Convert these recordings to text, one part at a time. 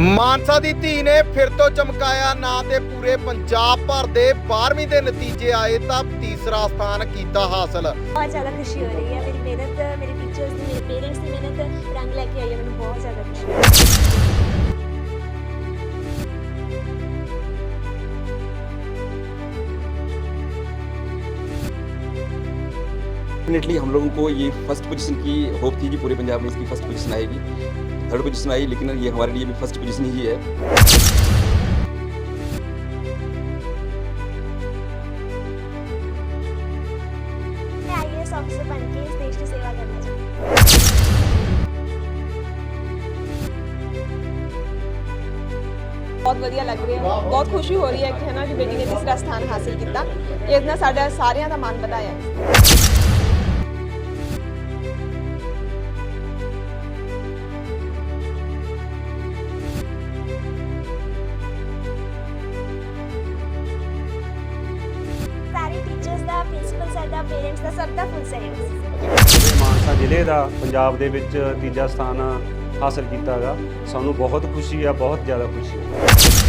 ਮਾਨਸਾ ਦੀ ਧੀ ਨੇ ਫਿਰ ਤੋਂ ਚਮਕਾਇਆ ਨਾਂ ਤੇ ਪੂਰੇ ਪੰਜਾਬ ਭਰ ਦੇ 12ਵੀਂ ਦੇ ਨਤੀਜੇ ਆਏ ਤਾਂ ਤੀਸਰਾ ਸਥਾਨ ਕੀਤਾ ਹਾਸਲ ਬਹੁਤ ਜ਼ਿਆਦਾ ਖੁਸ਼ੀ ਹੋ ਰਹੀ ਹੈ ਮੇਰੀ ਮਿਹਨਤ ਮੇਰੇ ਟੀਚਰਸ ਦੀ ਮੇਰੇ ਪੇਰੈਂਟਸ ਦੀ ਮਿਹਨਤ ਰੰਗ ਲੈ ਕੇ ਆਈ ਹੈ ਮੈਨੂੰ ਬਹੁਤ ਜ਼ਿਆਦਾ ਖੁਸ਼ੀ ਹੈ डेफिनेटली हम लोगों को ये फर्स्ट पोजीशन की होप थी कि पूरे पंजाब में इसकी फर्स्ट पोजीशन आएगी थर्ड पोजीशन आई लेकिन ये हमारे लिए भी फर्स्ट पोजीशन ही है मैं आईएएस ऑफिसर बन के इस देश की सेवा करना चाहती हूँ ਬਹੁਤ ਵਧੀਆ ਲੱਗ ਰਿਹਾ ਹੈ ਬਹੁਤ ਖੁਸ਼ੀ ਹੋ ਰਹੀ ਹੈ ਕਿ ਹੈ ਨਾ ਕਿ ਬੇਟੀ ਨੇ ਤੀਸਰਾ ਸਥਾਨ ਹਾਸਿਲ ਕੀਤਾ ਇਸ ਨਾਲ ਸਾਡਾ ਸਾਰਿਆਂ ਦਾ ਮਨ ਵਧਾਇਆ ਪ੍ਰਿੰਸੀਪਲ ਪੇਰੈਂਟਸ ਦਾ ਸਭ ਦਾ ਫੁੱਲ ਸਹਿਯੋਗ ਸੀ ਮਾਨਸਾ ਜ਼ਿਲ੍ਹੇ ਦਾ ਪੰਜਾਬ ਦੇ ਵਿੱਚ ਤੀਜਾ ਸਥਾਨ ਹਾਸਲ ਕੀਤਾ ਹੈਗਾ। ਸਾਨੂੰ ਬਹੁਤ ਖੁਸ਼ੀ ਆ, ਬਹੁਤ ਜ਼ਿਆਦਾ ਖੁਸ਼ੀ। ਹੈ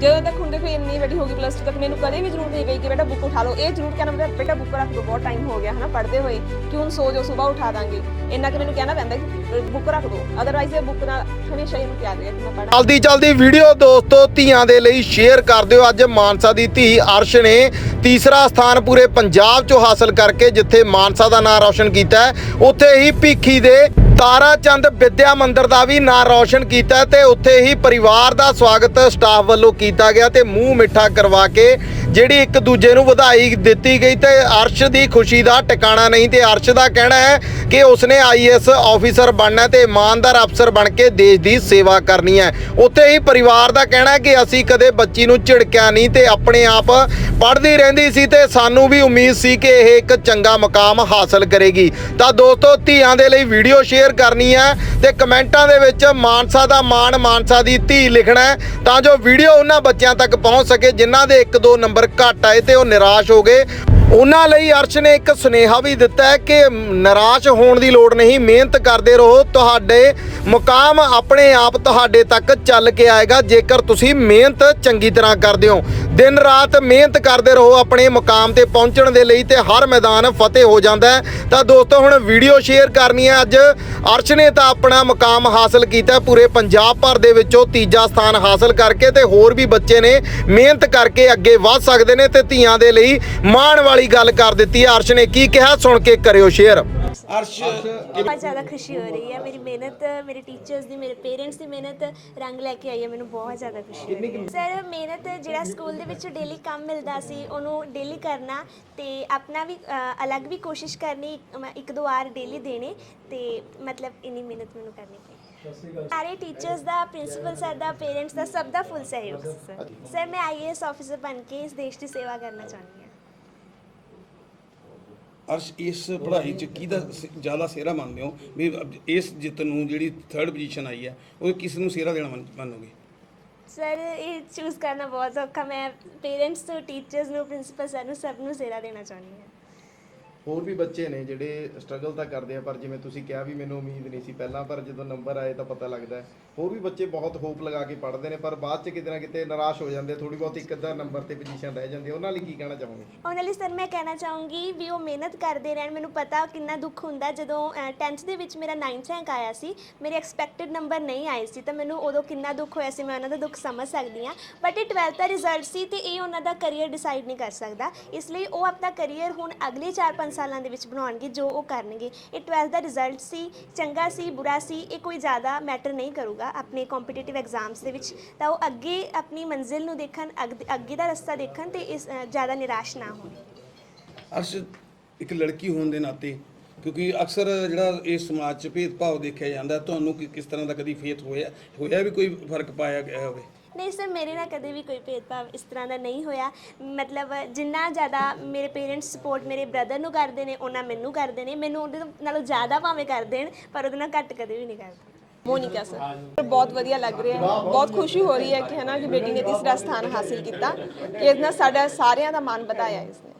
ਜਦੋਂ ਤੱਕ ਹੁਣ ਦੇਖੋ ਇੰਨੀ ਵੱਡੀ ਹੋ ਗਈ ਪਲੱਸ 2 ਤੱਕ, ਮੈਨੂੰ ਕਦੇ ਵੀ ਜ਼ਰੂਰਤ ਨਹੀਂ ਪਈ ਕਿ ਬੇਟਾ ਬੁੱਕ ਉਠਾ ਲਓ। ਇਹ ਜ਼ਰੂਰ ਕਹਿਣਾ ਮੇਰਾ ਬੇਟਾ ਬੁੱਕ ਰੱਖ ਲਓ ਬਹੁਤ ਟਾਈਮ ਹੋ ਗਿਆ ਹਨਾ ਪੜ੍ਹਦੇ ਹੋਏ। ਕਿ ਹੁਣ ਸੋ ਜਾਓ ਸਵੇਰ ਉਠਾ ਦਾਂਗੇ। ਇੰਨਾ ਕਿ ਮੈਨੂੰ ਕਹਿਣਾ ਪੈਂਦਾ ਕਿ ਬੁੱਕ ਰੱਖ ਦਿਓ ਅਦਰਵਾਈਜ਼ ਇਹ ਬੁੱਕ ਨਾਲ ਹਮੇਸ਼ਾ ਇਹਨੂੰ ਪਿਆਰ ਰਿਹਾ ਕਿ ਮੈਂ ਪੜ੍ਹਾਂ। ਜਲਦੀ ਜਲਦੀ ਵੀਡੀਓ ਦੋਸਤੋ, ਧੀਆਂ ਦੇ ਲਈ ਸ਼ੇਅਰ ਕਰ ਦਿਓ। ਅੱਜ ਮਾਨਸਾ ਦੀ ਧੀ ਅਰਸ਼ ਨੇ ਤੀਸਰਾ ਸਥਾਨ ਪੂਰੇ ਪੰਜਾਬ 'ਚੋਂ ਹਾਸਲ ਕਰਕੇ ਜਿੱਥੇ ਮਾਨਸਾ ਦਾ ਨਾਮ ਰੌਸ਼ਨ ਕੀਤਾ ਹੈ, ਉੱਥੇ ਹੀ ਭੀਖੀ ਦੇ ਤਾਰਾ ਚੰਦ ਵਿਦਿਆ ਮੰਦਿਰ ਦਾ ਵੀ ਨਾਂ ਰੌਸ਼ਨ ਕੀਤਾ ਹੈ ਤੇ ਉੱਥੇ ਹੀ ਪਰਿਵਾਰ ਦਾ ਸਵਾਗਤ ਸਟਾਫ ਵੱਲੋਂ ਕੀਤਾ ਗਿਆ ਤੇ ਮੂੰਹ ਮਿੱਠਾ ਕਰਵਾ ਕੇ ਜਿਹੜੀ ਇੱਕ ਦੂਜੇ ਨੂੰ ਵਧਾਈ ਦਿੱਤੀ ਗਈ ਤੇ ਅਰਸ਼ ਦੀ ਖੁਸ਼ੀ ਦਾ ਟਿਕਾਣਾ ਨਹੀਂ ਤੇ ਅਰਸ਼ ਦਾ ਕਹਿਣਾ ਹੈ ਕਿ ਉਸਨੇ ਆਈਐਸ ਆਫੀਸਰ ਬਣਨਾ ਹੈ ਤੇ ਇਮਾਨਦਾਰ ਅਫਸਰ ਬਣ ਕੇ ਦੇਸ਼ ਦੀ ਸੇਵਾ ਕਰਨੀ ਹੈ। ਉੱਥੇ ਹੀ ਪਰਿਵਾਰ ਦਾ ਕਹਿਣਾ ਹੈ ਕਿ ਅਸੀਂ ਕਦੇ ਬੱਚੀ ਨੂੰ ਝਿੜਕਿਆ ਨਹੀਂ ਤੇ ਆਪਣੇ ਆਪ ਪੜ੍ਹਦੀ ਰਹਿੰਦੀ ਸੀ ਤੇ ਸਾਨੂੰ ਵੀ ਉਮੀਦ ਸੀ ਕਿ ਇਹ ਇੱਕ ਚੰਗਾ ਮਕਾਮ ਹਾਸਲ ਕਰੇਗੀ। ਤਾਂ ਦੋਸਤੋ, ਧੀਆਂ ਦੇ ਲਈ ਵੀਡੀਓ ਸ਼ੇਅਰ ਕਰਨੀ ਹੈ ਤੇ ਕਮੈਂਟਾਂ ਦੇ ਵਿੱਚ ਮਾਨਸਾ ਦਾ ਮਾਣ, ਮਾਨਸਾ ਦੀ ਧੀ ਲਿਖਣਾ ਤਾਂ ਜੋ ਵੀਡੀਓ ਉਹਨਾਂ ਬੱਚਿਆਂ ਤੱਕ ਪਹੁੰਚ ਸਕੇ ਜਿਨ੍ਹਾਂ ਦੇ 1-2 ਨੰਬਰ ਘੱਟ ਆਏ ਤੇ ਉਹ ਨਿਰਾਸ਼ ਹੋ ਗਏ। ਉਹਨਾਂ ਲਈ ਅਰਸ਼ ਨੇ ਇੱਕ ਸੁਨੇਹਾ ਵੀ ਦਿੱਤਾ ਹੈ ਕਿ ਨਿਰਾਸ਼ ਹੋਣ ਦੀ ਲੋੜ ਨਹੀਂ, ਮਿਹਨਤ ਕਰਦੇ ਰਹੋ, ਤੁਹਾਡੇ ਮੁਕਾਮ ਆਪਣੇ ਆਪ ਤੁਹਾਡੇ ਤੱਕ ਚੱਲ ਕੇ ਆਏਗਾ, ਜੇਕਰ ਤੁਸੀਂ ਮਿਹਨਤ ਚੰਗੀ ਤਰ੍ਹਾਂ ਕਰਦੇ ਹੋ। ਦਿਨ ਰਾਤ ਮਿਹਨਤ ਕਰਦੇ ਰਹੋ, ਆਪਣੇ ਮੁਕਾਮ ਤੇ ਪਹੁੰਚਣ ਦੇ ਲਈ ਤੇ ਹਰ ਮੈਦਾਨ ਫਤਿਹ ਹੋ ਜਾਂਦਾ ਹੈ। ਤਾਂ ਦੋਸਤੋ, ਹੁਣ ਵੀਡੀਓ ਸ਼ੇਅਰ ਕਰਨੀ ਹੈ, ਅੱਜ ਅਰਸ਼ ਨੇ ਤਾਂ ਆਪਣਾ ਮੁਕਾਮ ਹਾਸਲ ਕੀਤਾ ਪੂਰੇ ਪੰਜਾਬ ਭਰ ਦੇ ਵਿੱਚੋਂ ਤੀਜਾ ਸਥਾਨ ਹਾਸਲ ਕਰਕੇ ਤੇ ਹੋਰ ਵੀ ਬੱਚੇ ਨੇ ਮਿਹਨਤ ਕਰਕੇ ਅੱਗੇ ਵਧ ਸਕਦੇ ਨੇ ਤੇ ਧੀਆਂ ਦੇ ਲਈ ਮਾਣ ਵਾਲੀ ਗੱਲ ਕਰ ਦਿੱਤੀ। ਹੈ ਅਰਸ਼ ਨੇ ਕੀ ਕਿਹਾ? ਸੁਣ ਕੇ ਕਰਿਓ ਸ਼ੇਅਰ। ਅਰਸ਼ ਬਹੁਤ ਜ਼ਿਆਦਾ ਖੁਸ਼ੀ ਹੋ ਰਹੀ ਹੈ। ਮੇਰੀ ਮਿਹਨਤ ਮੇਰੇ ਟੀਚਰਸ ਦੀ ਮੇਰੇ ਪੇਰੈਂਟਸ ਦੀ ਮਿਹਨਤ ਰੰਗ ਲੈ ਕੇ ਆਈ ਹੈ। ਮੈਨੂੰ ਬਹੁਤ ਜ਼ਿਆਦਾ ਖੁਸ਼ੀ ਹੋ ਰਹੀ ਹੈ। ਸਰ ਮਿਹਨਤ ਜਿਹੜਾ ਸਕੂਲ ਦੇ ਵਿੱਚ ਡੇਲੀ ਕੰਮ ਮਿਲਦਾ ਸੀ ਉਹਨੂੰ ਡੇਲੀ ਕਰਨਾ ਤੇ ਆਪਣਾ ਵੀ ਅ, ਅਲੱਗ ਵੀ ਕੋਸ਼ਿਸ਼ ਕਰਨੀ ਇੱਕ- ਮੈਂ ਇੱਕ ਦੋ ਵਾਰ ਡੇਲੀ ਦੇਣੇ ਤੇ ਮਤਲਬ ਇੰਨੀ ਮਿਹਨਤ ਮੈਨੂੰ ਕਰਨੀ ਪਈ। ਸਾਰੇ ਟੀਚਰਸ ਦਾ ਪ੍ਰਿੰਸੀਪਲ ਸਰ ਦਾ ਪੇਰੈਂਟਸ ਦਾ ਸਭ ਦਾ ਫੁੱਲ ਸਹਿਯੋਗ ਸੀ ਸਰ ਸਰ ਮੈਂ ਆਈਏਐਸ ਆਫੀਸਰ ਬਣ ਕੇ ਇਸ ਦੇਸ਼ ਦੀ ਸੇਵਾ ਕਰਨਾ ਚਾਹੁੰਦੀ ਹਾਂ। ਅਰਸ਼ ਇਸ ਪੜ੍ਹਾਈ ਚ ਕਿਹਦਾ ਸ- ਜ਼ਿਆਦਾ ਸਿਹਰਾ ਮੰਨਦੇ ਹੋ? ਵੀ ਇਸ ਜਿੱਤ ਨੂੰ ਜਿਹੜੀ ਥਰਡ ਪੋਜੀਸ਼ਨ ਆਈ ਹੈ ਉਹ ਕਿਸ ਨੂੰ ਸਿਹਰਾ ਦੇਣਾ ਮੰਨ- ਮੰਨੋਗੇ? ਸਰ ਇਹ ਚੂਜ਼ ਕਰਨਾ ਬਹੁਤ ਔਖਾ। ਮੈਂ ਪੇਰੈਂਟਸ ਤੋਂ ਟੀਚਰਸ ਨੂੰ ਪ੍ਰਿੰਸੀਪਲ ਸਰ ਨੂੰ ਸਭ ਨੂੰ ਜ਼ੇਰਾ ਦੇਣਾ ਚਾਹੁੰਦੀ ਹਾਂ। ਹੋਰ ਵੀ ਬੱਚੇ ਨੇ ਜਿਹੜੇ ਸਟਰਗਲ ਤਾਂ ਕਰਦੇ ਆ ਪਰ ਜਿਵੇਂ ਤੁਸੀਂ ਕਿਹਾ ਵੀ ਮੈਨੂੰ ਉਮੀਦ ਨਹੀਂ ਸੀ ਪਹਿਲਾਂ ਪਰ ਜਦੋਂ ਨੰਬਰ ਆਏ ਤਾਂ ਪਤਾ ਲੱਗਦਾ ਹੈ। ਹੋਰ ਵੀ ਬੱਚੇ ਬਹੁਤ ਹੋਪ ਲਗਾ ਕੇ ਪੜ੍ਹਦੇ ਨੇ, ਪਰ ਬਾਅਦ ਚ ਕਿਤੇ ਨਾ ਕਿਤੇ ਨਿਰਾਸ਼ ਹੋ ਜਾਂਦੇ ਥੋੜੀ ਬਹੁਤ ਇੱਕ ਅੱਧਾ ਨੰਬਰ ਤੇ ਪੋਜੀਸ਼ਨ ਰਹਿ ਜਾਂਦੀ ਹੈ ਉਹਨਾਂ ਲਈ ਕੀ ਕਹਿਣਾ ਚਾਹੋਗੇ? ਉਹਨਾਂ ਲਈ ਸਰ ਮੈਂ ਕਹਿਣਾ ਚਾਹੂੰਗੀ ਵੀ ਉਹ ਮਿਹਨਤ ਕਰਦੇ ਰਹਿਣ। ਮੈਨੂੰ ਪਤਾ ਕਿੰਨਾ ਦੁੱਖ ਹੁੰਦਾ ਜਦੋਂ 10th ਦੇ ਵਿੱਚ ਮੇਰਾ 9th ਰੈਂਕ ਆਇਆ ਸੀ, ਮੇਰੇ ਐਕਸਪੈਕਟਡ ਨੰਬਰ ਨਹੀਂ ਆਏ ਸੀ, ਤਾਂ ਮੈਨੂੰ ਉਦੋਂ ਕਿੰਨਾ ਦੁੱਖ ਹੋਇਆ ਸੀ, ਮੈਂ ਉਹਨਾਂ ਦਾ ਦੁੱਖ ਸਮਝ ਸਕਦੀ ਹਾਂ। ਬਟ ਇਹ 12th ਦਾ ਰਿਜ਼ਲਟ ਸੀ ਤੇ ਇਹ ਉਹਨਾਂ ਦਾ ਕੈਰੀਅਰ ਡਿਸਾਈਡ ਨਹੀਂ ਕਰ ਸਕਦਾ। ਇਸ ਲਈ ਉਹ ਆਪਣਾ ਕੈਰੀਅਰ ਹੁਣ ਅਗਲੇ 4-5 ਸਾਲਾਂ ਦੇ ਵਿੱਚ ਬਣਾਉਣਗੇ, ਜੋ ਉਹ ਕਰਨਗੇ। ਇਹ 12th ਦਾ ਰਿਜ਼ਲਟ ਸੀ, ਚੰਗਾ ਸੀ, ਬੁਰਾ ਸੀ, ਇਹ ਕੋਈ ਜ਼ਿਆਦਾ ਮੈਟਰ ਨਹੀਂ ਕਰੂਗਾ। ਆਪਣੇ ਕੰਪੀਟੀਟਿਵ ਐਗਜ਼ਾਮਸ ਦੇ ਵਿੱਚ ਤਾਂ ਉਹ ਅੱਗੇ ਆਪਣੀ ਮੰਜ਼ਿਲ ਨੂੰ ਦੇਖਣ ਅੱਗ- ਅੱਗੇ ਦਾ ਰਸਤਾ ਦੇਖਣ ਤੇ ਇਸ ਅ, ਜ਼ਿਆਦਾ ਨਿਰਾਸ਼ ਨਾ ਹੋਣ। ਅਰਸ਼ ਇੱਕ ਲੜਕੀ ਹੋਣ ਦੇ ਨਾਤੇ ਕਿਉਂਕਿ ਅਕਸਰ ਜਿਹੜਾ ਇਸ ਸਮਾਜ 'ਚ ਭੇਦਭਾਵ ਦੇਖਿਆ ਜਾਂਦਾ ਤੁਹਾਨੂੰ ਕਿ- ਕਿਸ ਤਰ੍ਹਾਂ ਦਾ ਕਦੀ ਫੇਥ ਹੋਇਆ ਹੋਇਆ ਵੀ ਕੋਈ ਫ਼ਰਕ ਪਾਇਆ ਗਿਆ ਹੋਵੇ? ਨਹੀਂ ਸਰ ਮੇਰੇ ਨਾਲ ਕਦੇ ਵੀ ਕੋਈ ਭੇਦਭਾਵ ਇਸ ਤਰ੍ਹਾਂ ਦਾ ਨਹੀਂ ਹੋਇਆ। ਮਤਲਬ ਜਿੰਨਾ ਜ਼ਿਆਦਾ ਮੇਰੇ ਪੇਰੈਂਟਸ ਸਪੋਰਟ ਮੇਰੇ ਬ੍ਰਦਰ ਨੂੰ ਕਰਦੇ ਨੇ ਉਹਨਾਂ ਮੈਨੂੰ ਕਰਦੇ ਨੇ। ਮੈਨੂੰ ਉਹਦੇ ਨਾਲੋਂ ਜ਼ਿਆਦਾ ਭਾਵੇਂ ਕਰ ਦੇਣ ਪਰ ਉਹਦੇ ਨਾਲ ਘੱਟ ਕਦੇ ਵੀ ਨਹੀਂ ਕਰਦੇ। ਮੋਨਿਕਾ ਸਰ ਬਹੁਤ ਵਧੀਆ ਲੱਗ ਰਿਹਾ ਹੈ। ਬਹੁਤ ਖੁਸ਼ੀ ਹੋ ਰਹੀ ਹੈ ਕਿ ਹੈ ਨਾ ਕਿ ਬੇਟੀ ਨੇ ਤੀਸਰਾ ਸਥਾਨ ਹਾਸਿਲ ਕੀਤਾ। ਇਸ ਨਾਲ ਸਾਡਾ ਸਾਰਿਆਂ ਦਾ ਮਨ ਵਧਾਇਆ ਇਸਨੇ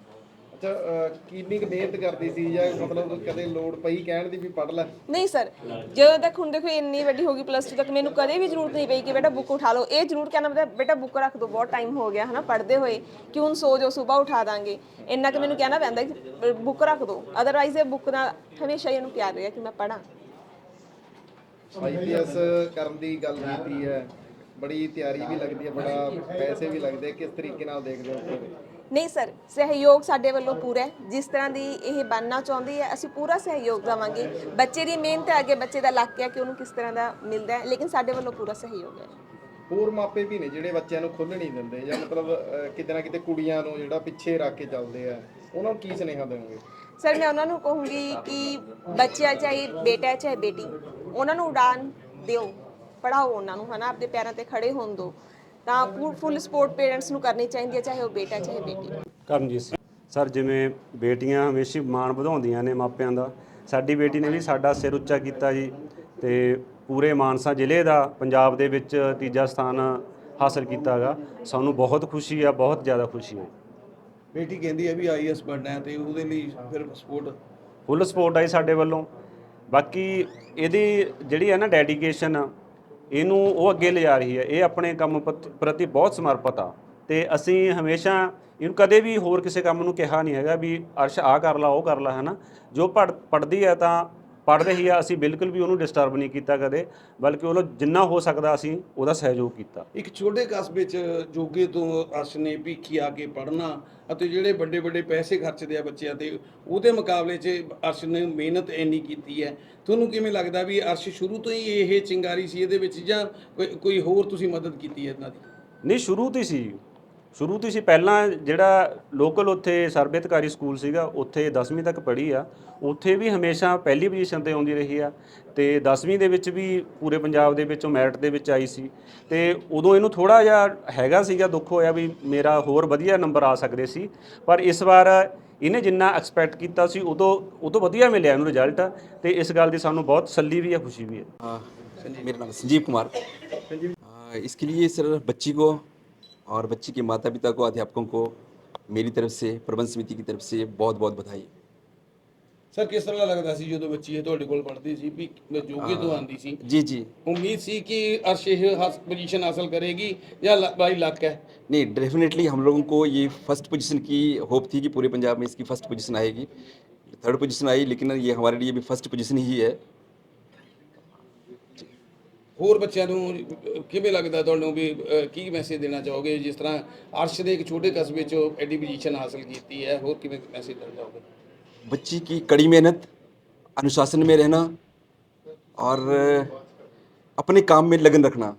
ਅੱਛਾ ਅਹ, ਕਿੰਨੀ ਕੁ ਮਿਹਨਤ ਕਰਦੀ ਸੀ ਜਾਂ ਮਤਲਬ ਕਦੇ ਲੋੜ ਪਈ ਕਹਿਣ ਦੀ ਵੀ ਪੜ ਲੈ। ਨਹੀਂ ਸਰ ਜਦੋਂ ਤੱਕ ਹੁਣ ਦੇਖੋ ਇੰਨੀ ਵੱਡੀ ਹੋ ਗਈ ਪਲੱਸ 2 ਤੱਕ ਮੈਨੂੰ ਕਦੇ ਵੀ ਜ਼ਰੂਰਤ ਨਹੀਂ ਪਈ ਕਿ ਬੇਟਾ ਬੁੱਕ ਉਠਾ ਲਓ। ਇਹ ਜ਼ਰੂਰ ਕਹਿਣਾ ਮਤਲਬ ਬੇਟਾ ਬੁੱਕ ਰੱਖ ਦਿਓ ਬਹੁਤ ਟਾਈਮ ਹੋ ਗਿਆ ਹਨਾ ਪੜ੍ਹਦੇ ਹੋਏ। ਕਿ ਹੁਣ ਸੋ ਜਾਓ ਸਵੇਰ ਉਠਾ ਦਾਂਗੇ। ਇੰਨਾ ਕਿ ਮੈਨੂੰ ਕਹਿਣਾ ਪੈਂਦਾ ਕਿ ਬੁੱਕ ਰੱਖ ਦਿਓ ਅਦਰਵਾਈਜ਼ ਇਹ ਬੁੱਕ ਨਾਲ ਹਮੇਸ਼ਾ ਹੀ ਇਹਨੂੰ ਪਿਆਰ ਰਿਹਾ ਕਿ ਮੈਂ ਪੜਾਂ ਆਈਪੀਐਸ ਕਰਨ ਦੀ ਗੱਲ ਕੀਤੀ ਹੈ। ਬੜੀ ਤਿਆਰੀ ਵੀ ਲੱਗਦੀ ਹੈ, ਬੜਾ ਪੈਸੇ ਵੀ ਲੱਗਦੇ ਕਿਸ ਤਰੀਕੇ ਨਾਲ ਦੇਖਦੇ ਹੋ ਨਹੀਂ ਸਰ, ਸਹਿਯੋਗ ਸਾਡੇ ਵੱਲੋਂ ਪੂਰਾ ਹੈ। ਜਿਸ ਤਰ੍ਹਾਂ ਦੀ ਇਹ ਬਣਨਾ ਚਾਹੁੰਦੀ ਹੈ, ਅਸੀਂ ਪੂਰਾ ਸਹਿਯੋਗ ਦੇਵਾਂਗੇ। ਬੱਚੇ ਦੀ ਮਿਹਨਤ ਹੈ, ਅੱਗੇ ਬੱਚੇ ਦਾ ਲੱਕ ਹੈ ਕਿ ਉਹਨੂੰ ਕਿਸ ਤਰ੍ਹਾਂ ਦਾ ਮਿਲਦਾ ਹੈ। ਲੇਕਿਨ ਸਾਡੇ ਵੱਲੋਂ ਪੂਰਾ ਸਹਿਯੋਗ ਹੈ। ਹੋਰ ਮਾਪੇ ਵੀ ਨੇ ਜਿਹੜੇ ਬੱਚਿਆਂ ਨੂੰ ਖੁੱਲ੍ਹ ਨਹੀਂ ਦਿੰਦੇ ਜਾਂ ਮਤਲਬ ਅਹ, ਕਿਤੇ ਨਾ ਕਿਤੇ ਕੁੜੀਆਂ ਨੂੰ ਜਿਹੜਾ ਪਿੱਛੇ ਰੱਖ ਕੇ ਚੱਲਦੇ ਆ ਉਹਨਾਂ ਨੂੰ ਕੀ ਸੁਨੇਹਾ ਦੇਵੋਗੇ? ਸਰ ਮੈਂ ਉਹਨਾਂ ਨੂੰ ਕਹੂੰਗੀ ਕਿ ਬੱਚਾ ਚਾਹੇ ਬੇਟਾ ਹੈ ਚਾਹੇ ਬੇਟੀ ਉਹਨਾਂ ਨੂੰ ਉਡਾਨ ਦਿਓ ਪੜਾਓ ਉਹਨਾਂ ਨੂੰ ਹਨਾ ਆਪਣੇ ਪੈਰਾਂ ਤੇ ਖੜੇ ਹੋਣ ਦਿਓ। ਤਾਂ ਫੁੱਲ ਸਪੋਰਟ ਪੇਰੈਂਟਸ ਨੂੰ ਕਰਨੀ ਚਾਹੀਦੀ ਹੈ ਚਾਹੇ ਉਹ ਬੇਟਾ ਚਾਹੇ ਬੇਟੀ। ਕਰਮਜੀਤ ਸਿੰਘ। ਸਰ ਜਿਵੇਂ ਬੇਟੀਆਂ ਹਮੇਸ਼ਾ ਮਾਣ ਵਧਾਉਂਦੀਆਂ ਨੇ ਮਾਪਿਆਂ ਦਾ ਸਾਡੀ ਬੇਟੀ ਨੇ ਵੀ ਸਾਡਾ ਸਿਰ ਉੱਚਾ ਕੀਤਾ ਜੀ ਤੇ ਪੂਰੇ ਮਾਨਸਾ ਜ਼ਿਲ੍ਹੇ ਦਾ ਪੰਜਾਬ ਦੇ ਵਿੱਚ ਤੀਜਾ ਸਥਾਨ ਹਾਸਲ ਕੀਤਾਗਾ ਸਾਨੂੰ ਬਹੁਤ ਖੁਸ਼ੀ ਆ ਬਹੁਤ ਜ਼ਿਆਦਾ ਖੁਸ਼ੀ ਹੈ ਬੇਟੀ ਕਹਿੰਦੀ ਹੈ ਵੀ ਆਈਐਸ ਬਣਨਾ ਹੈ ਤੇ ਉਹਦੇ ਲਈ ਫਿਰ ਸਪੋਰਟ ਫੁੱਲ ਸਪੋਰਟ ਆਈ ਸਾਡੇ ਵੱਲੋਂ। ਬਾਕੀ ਇਹਦੀ ਜਿਹੜੀ ਹੈ ਨਾ ਡੈਡੀਕੇਸ਼ਨ ਇਹਨੂੰ ਉਹ ਅੱਗੇ ਲਿਜਾ ਰਹੀ ਹੈ। ਇਹ ਆਪਣੇ ਕੰਮ ਪ੍ਰਤ- ਪ੍ਰਤੀ ਬਹੁਤ ਸਮਰਪਿਤ ਆ। ਤੇ ਅਸੀਂ ਹਮੇਸ਼ਾ ਇਹਨੂੰ ਕਦੇ ਵੀ ਹੋਰ ਕਿਸੇ ਕੰਮ ਨੂੰ ਕਿਹਾ ਨਹੀਂ ਹੈਗਾ ਵੀ ਅਰਸ਼ ਆ ਕਰ ਲਾ ਉਹ ਕਰ ਲਾ ਹਨਾ। ਜੋ ਪੜ ਪੜਦੀ ਹੈ ਤਾਂ ਪੜ ਰਹੀ ਆ ਅਸੀਂ ਬਿਲਕੁਲ ਵੀ ਉਹਨੂੰ ਡਿਸਟਰਬ ਨਹੀਂ ਕੀਤਾ ਕਦੇ ਬਲਕਿ ਉਹ ਜਿੰਨਾ ਹੋ ਸਕਦਾ ਅਸੀਂ ਉਹਦਾ ਸਹਿਯੋਗ ਕੀਤਾ। ਇੱਕ ਛੋਟੇ ਕਸਬੇ 'ਚ ਜੋਗੇ ਤੋਂ ਅਰਸ਼ ਨੇ ਭੀਖੀ ਆ ਕੇ ਪੜ੍ਹਨਾ ਅਤੇ ਜਿਹੜੇ ਵੱਡੇ ਵੱਡੇ ਪੈਸੇ ਖਰਚਦੇ ਆ ਬੱਚਿਆਂ ਤੇ ਉਹਦੇ ਮੁਕਾਬਲੇ 'ਚ ਅਰਸ਼ ਨੇ ਮਿਹਨਤ ਇੰਨੀ ਕੀਤੀ ਹੈ। ਤੁਹਾਨੂੰ ਕਿਵੇਂ ਲੱਗਦਾ ਵੀ ਅਰਸ਼ ਸ਼ੁਰੂ ਤੋਂ ਹੀ ਇਹ ਚਿੰਗਾਰੀ ਸੀ ਇਹਦੇ ਵਿੱਚ ਜਾਂ ਕੋਈ ਕੋਈ ਹੋਰ ਤੁਸੀਂ ਮਦਦ ਕੀਤੀ ਹੈ ਇਹਨਾਂ ਦੀ? ਨਹੀਂ ਸ਼ੁਰੂ ਤੋਂ ਹੀ ਸੀ। ਸ਼ੁਰੂ ਤੋਂ ਹੀ ਸੀ ਪਹਿਲਾਂ ਜਿਹੜਾ ਲੋਕਲ ਉੱਥੇ ਸਰਬਿਤਕਾਰੀ ਸਕੂਲ ਸੀਗਾ ਉੱਥੇ 10ਵੀਂ ਤੱਕ ਪੜ੍ਹੀ ਆ ਉੱਥੇ ਵੀ ਹਮੇਸ਼ਾ ਪਹਿਲੀ ਪੋਜੀਸ਼ਨ ਤੇ ਆਉਂਦੀ ਰਹੀ ਆ ਤੇ 10ਵੀਂ ਦੇ ਵਿੱਚ ਵੀ ਪੂਰੇ ਪੰਜਾਬ ਦੇ ਵਿੱਚੋਂ ਮੈਰਿਟ ਦੇ ਵਿੱਚ ਆਈ ਸੀ ਤੇ ਉਦੋਂ ਇਹਨੂੰ ਥੋੜਾ ਜਿਹਾ ਹੈਗਾ ਸੀਗਾ ਦੁੱਖ ਹੋਇਆ ਵੀ ਮੇਰਾ ਹੋਰ ਵਧੀਆ ਨੰਬਰ ਆ ਸਕਦੇ ਸੀ ਪਰ ਇਸ ਵਾਰ ਇਹਨੇ ਜਿੰਨਾ ਐਕਸਪੈਕਟ ਕੀਤਾ ਸੀ ਉਦੋਂ ਉਦੋਂ ਵਧੀਆ ਮਿਲਿਆ ਇਹਨੂੰ ਰਿਜ਼ਲਟ ਤੇ ਇਸ ਗੱਲ ਦੀ ਸਾਨੂੰ ਬਹੁਤ ਤਸੱਲੀ ਵੀ ਹੈ ਖੁਸ਼ੀ ਵੀ ਹੈ हाँ, मेरा नाम है संजीव कुमार हाँ, इसके लिए सर बच्ची को और बच्ची के माता पिता को अध्यापकों को मेरी तरफ से प्रबंध समिति की तरफ से बहुत बहुत बधाई ਸਰ ਕਿਸ ਤਰ੍ਹਾਂ ਲੱਗਦਾ ਸੀ ਜਦੋਂ ਬੱਚੀ ਇਹ ਤੁਹਾਡੇ ਕੋਲ ਪੜ੍ਹਦੀ ਸੀ ਵੀ ਜੋਗੇ ਤੋਂ ਆਂਦੀ ਸੀ जी जी ਉਮੀਦ ਸੀ ਕਿ ਅਰਸ਼ ਇਹ ਪੋਜੀਸ਼ਨ ਹਾਸਲ ਕਰੇਗੀ ਜਾਂ ਲ- ਬਾਈ ਲੱਕ ਹੈ नहीं डेफिनेटली हम लोगों को ये फर्स्ट पोजीशन की होप थी कि पूरे पंजाब में इसकी फर्स्ट पोजीशन आएगी थर्ड पोजीशन आई लेकिन ये हमारे लिए भी फर्स्ट पोजीशन ही है ਹੋਰ ਬੱਚਿਆਂ ਨੂੰ ਅਹ, ਕਿਵੇਂ ਲੱਗਦਾ ਤੁਹਾਨੂੰ ਵੀ ਅਹ, ਕੀ ਮੈਸੇਜ ਦੇਣਾ ਚਾਹੋਗੇ ਜਿਸ ਤਰ੍ਹਾਂ ਅਰਸ਼ ਦੇ ਇੱਕ ਛੋਟੇ ਕਸਬੇ 'ਚੋਂ ਐਡੀ ਪੋਜੀਸ਼ਨ ਹਾਸਲ ਕੀਤੀ ਹੈ ਹੋਰ ਕਿਵੇਂ ਮੈਸੇਜ ਦੇਣਾ ਚਾਹੋਗੇ बच्ची की कड़ी मेहनत अनुशासन में रहना और अपने काम में लगन रखना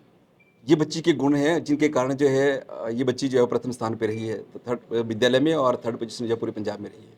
ये बच्ची के गुण हैं जिनके कारण जो है ये बच्ची जो है वो प्रथम स्थान पे रही है तो थर्ड विद्यालय में और थर्ड पोजीशन जो है पूरे पंजाब में रही है